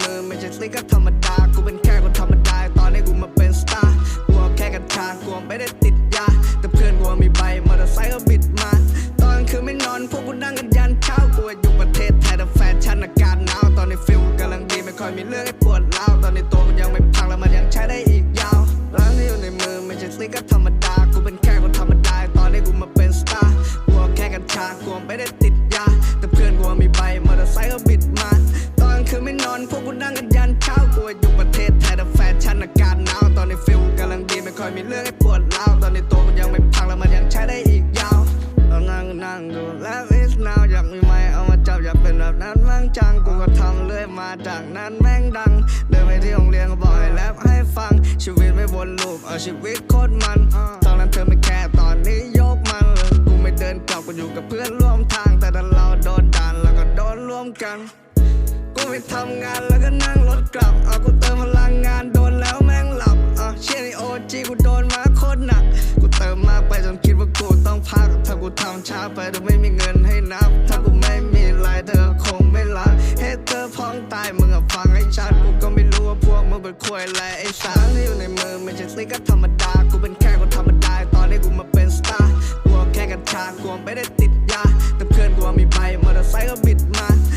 มือไม่ใช่สลิกก็ธรรมดา กูเป็นแค่คนธรรมดา ตอนนี้กูมาเป็นสตาร์กูเอาแค่กัญชากูไม่ได้ติดยา แต่เพื่อนกูมีใบมอเตอร์ไซค์ก็บิดมา ตอนคืนไม่นอนพวกกูนั่งกันยันเช้า กูอยู่ประเทศไทยแต่แฟชั่นอากาศหนาวตอนนี้ฟิลกำลังดีไม่ค่อยมีเรื่องให้ปวดร้าวตอนนี้ตัวกูยังไม่พังแล้วมันยังใช้ได้อีกยาวร้านที่อยู่ในมือไม่ใช่สลิกก็ธรรมดา กูเป็นแค่ อากาศหนาวตอนนี้ฟิลกำลังดีไม่ค่อยมีเรื่องให้ปวดร้าวตอนนี้ตัวกูยังไม่พังแล้วมันยังใช้ได้อีกยาวเรานั่งนั่งดูแล้ว is now อยากมีไม้เอามาจับอยากเป็นแบบนั้นแม่งจังกูก็ทำเรื่อยมาจากนั้นแม่งดัง เดินไปที่โรงเรียนก็บอกให้แรปให้ฟัง ชีวิตไม่วนลูปเอาชีวิตโคตรมัน ตอนนั้นเธอไม่แค่ตอนนี้ยกมันเลยกูไม่เดินกลับกูอยู่กับเพื่อนร่วมทางแต่ถ้าเราโดนด่านแล้วก็โดนร่วมกัน กูไปทำงานแล้วก็นั่ง ทำช้าไปเธอไม่มีเงินให้นับ ถ้ากูไม่มีรายเธอคงไม่รักเฮ้เธอพ้องตายมึงอะฟังให้ชัดกูก็ไม่รู้ว่าพวกมึงเป็นควยอะไรไอ้สารที่อยู่ในมือไม่ใช่สิ่งก็ธรรมดา กูเป็นแค่คนธรรมดา ตอนนี้กูมาเป็นสตาร์กลัวแค่กัญชากูไม่ได้ติด